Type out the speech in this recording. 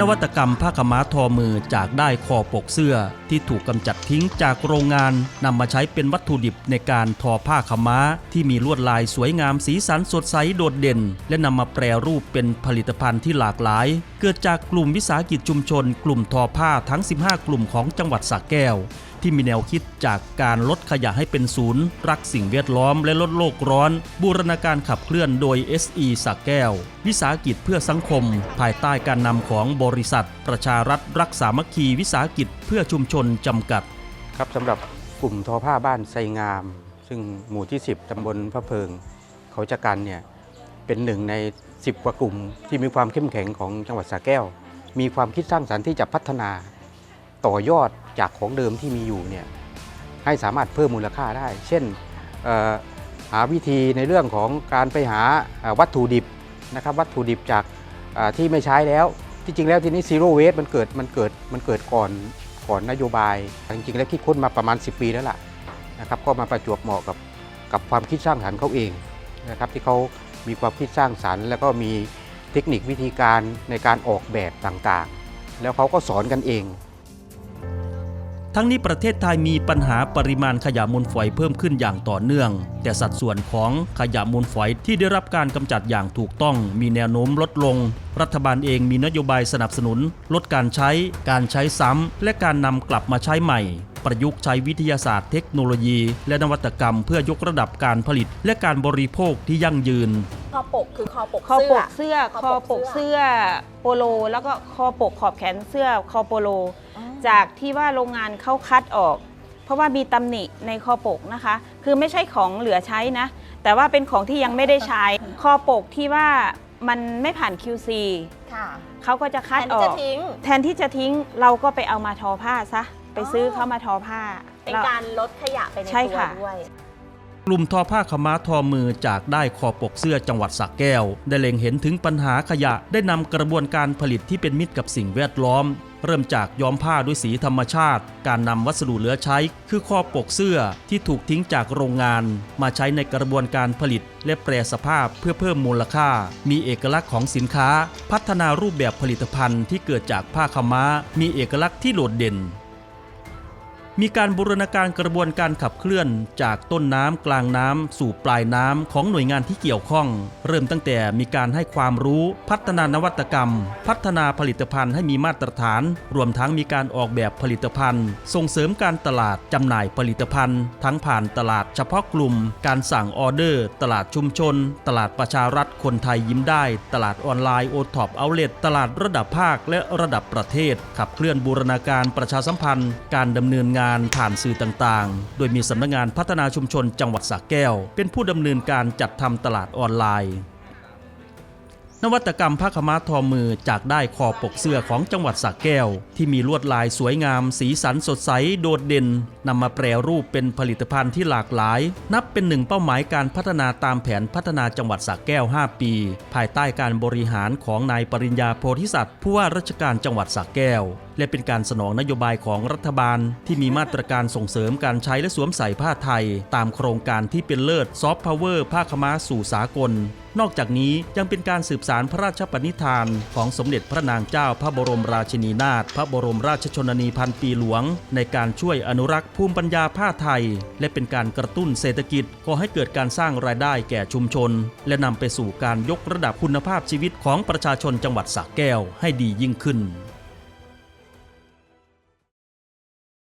นวัตกรรมผ้าขม้าทอมือจากได้คอปกเสื้อที่ถูกกำจัดทิ้งจากโรงงานนำมาใช้เป็นวัตถุดิบในการทอผ้าขม้า ที่มีลวดลายสวยงามสีสันสดใสโดดเด่น และนำมาแปรรูปเป็นผลิตภัณฑ์ที่หลากหลายเกิดจากกลุ่มวิสาหกิจชุมชน กลุ่มทอผ้าทั้ง 15 กลุ่มของจังหวัดสระแก้ว ที่มีแนวคิดจากการลดขยะให้เป็นศูนย์ รักสิ่งแวดล้อมและลดโลกร้อน บูรณาการขับเคลื่อนโดย SE สักแก้ว วิสาหกิจเพื่อสังคม ภายใต้การนำของบริษัท ประชารัฐรักสามัคคีวิสาหกิจเพื่อชุมชนจำกัด ครับสำหรับกลุ่มทอผ้าบ้านไซงาม ซึ่งหมู่ที่ 10 ตำบลพระเพิง เขาจะกันเนี่ย เป็นหนึ่งใน 10 กว่ากลุ่ม ที่มีความเข้มแข็งของจังหวัดสระแก้ว มีความคิดสร้างสรรค์ที่จะพัฒนา ต่อยอดจากของเดิมที่มีอยู่เนี่ยให้สามารถเพิ่มมูลค่าได้ เช่นหาวิธีในเรื่องของการไปหาวัตถุดิบนะครับวัตถุดิบจากที่ไม่ใช้แล้วที่จริงแล้วทีนี้ซีโร่เวสมันเกิดมันเกิดมันเกิดก่อนก่อนนโยบาย จริงๆ แล้วคิดค้นมาประมาณ 10 ปีแล้วล่ะนะครับก็มาประจวบเหมาะกับกับความคิดสร้างสรรค์เขาเองนะครับที่เขา มีความคิดสร้างสรรค์ แล้วก็มีเทคนิควิธีการในการออกแบบต่างๆ แล้วเขาก็สอนกันเอง ทั้งนี้ประเทศไทยมีปัญหาปริมาณขยะมูลฝอยเพิ่มขึ้นอย่างต่อเนื่อง แต่สัดส่วนของขยะมูลฝอยที่ได้รับการกำจัดอย่างถูกต้อง มีแนวโน้มลดลง รัฐบาลเองมีนโยบายสนับสนุน ลดการใช้ การใช้ซ้ำและการนำกลับมาใช้ใหม่ประยุกต์ใช้วิทยาศาสตร์เทคโนโลยี และนวัตกรรมเพื่อยกระดับการผลิต และการบริโภคที่ยั่งยืน คอปกคือคอปกคอเสื้ปอกเสื้อคอคอปปกกเสื้เสื้ออโปโล แล้วก็คอปกขอบแขนเสื้อคอโปโลอ๋อจากที่ว่าโรงงานเขาคัดออก เพราะว่ามีตำหนิในคอปกนะคะ คือไม่ใช่ของเหลือใช้นะ แต่ว่าเป็นของที่ยังไม่ได้ใช้คอปกที่ว่ามันไม่ผ่าน QC ค่ะเขาก็จะแทคัดนอที่อจะกทิ้งแทนที่จะทิ้งเราก็ไปเอามาทอผ้าซะ ไปซื้ออเขามาทอผ้า เป็นแล้วการลดขยะไปในใช่ตัวค่ะด้วย กลุ่มทอผ้าขม้าทอมือจากได้คอปกเสื้อจังหวัดสระแก้ว ได้เล็งเห็นถึงปัญหาขยะได้นำกระบวนการผลิตที่เป็นมิตรกับสิ่งแวดล้อม เริ่มจากย้อมผ้าด้วยสีธรรมชาติ การนำวัสดุเหลือใช้ คือคอปกเสื้อที่ถูกทิ้งจากโรงงาน มาใช้ในกระบวนการผลิต และแปรสภาพเพื่อเพิ่มมูลค่า มีเอกลักษณ์ของสินค้า พัฒนารูปแบบผลิตภัณฑ์ที่เกิดจากผ้าขม้า มีเอกลักษณ์ที่โดดเด่น มีการบูรณาการกระบวนการขับเคลื่อนจากต้นน้ำกลางน้ำสู่ปลายน้ำของหน่วยงานที่เกี่ยวข้อง เริ่มตั้งแต่มีการให้ความรู้พัฒนานวัตกรรม พัฒนาผลิตภัณฑ์ให้มีมาตรฐาน รวมทั้งมีการออกแบบผลิตภัณฑ์ ส่งเสริมการตลาดจำหน่ายผลิตภัณฑ์ ทั้งผ่านตลาดเฉพาะกลุ่ม การสั่งออเดอร์ ตลาดชุมชน ตลาดประชารัฐคนไทยยิ้มได้ ตลาดออนไลน์โอท็อปเอาเลตตลาดระดับภาคและระดับประเทศ ขับเคลื่อนบูรณาการประชาสัมพันธ์ การดำเนินงานผ่านสื่อต่างๆ โดยมีสำนักงานพัฒนาชุมชนจังหวัดสระแก้ว เป็นผู้ดำเนินการจัดทำตลาดออนไลน์ นวัตกรรมผ้าขม้าทอมือจากได้คอปกเสื้อของจังหวัดสระแก้ว ที่มีลวดลายสวยงาม สีสันสดใสโดดเด่นนำมาแปรรูปเป็นผลิตภัณฑ์ที่หลากหลาย นับเป็นหนึ่งเป้าหมายการพัฒนาตามแผนพัฒนาจังหวัดสระแก้ว 5 ปี ภายใต้การบริหารของนายปริญญาโพธิสัตว์ผู้ว่าราชการจังหวัดสระแก้ว และเป็นการสนองนโยบายของรัฐบาล ที่มีมาตรการส่งเสริมการใช้และสวมใส่ผ้าไทย ตามโครงการที่เป็นเลิศซอฟต์พาวเวอร์ผ้าขม้าสู่สากล นอกจากนี้ยังเป็นการสืบสารพระราชปณิธาน ของสมเด็จพระนางเจ้าพระบรมราชินีนาถพระบรมราชชนนีพันปีหลวง ในการช่วยอนุรักษ์ภูมิปัญญาผ้าไทย และเป็นการกระตุ้นเศรษฐกิจก่อให้เกิดการสร้างรายได้แก่ชุมชน และนำไปสู่การยกระดับคุณภาพชีวิตของประชาชนจังหวัดสระแก้วให้ดียิ่งขึ้น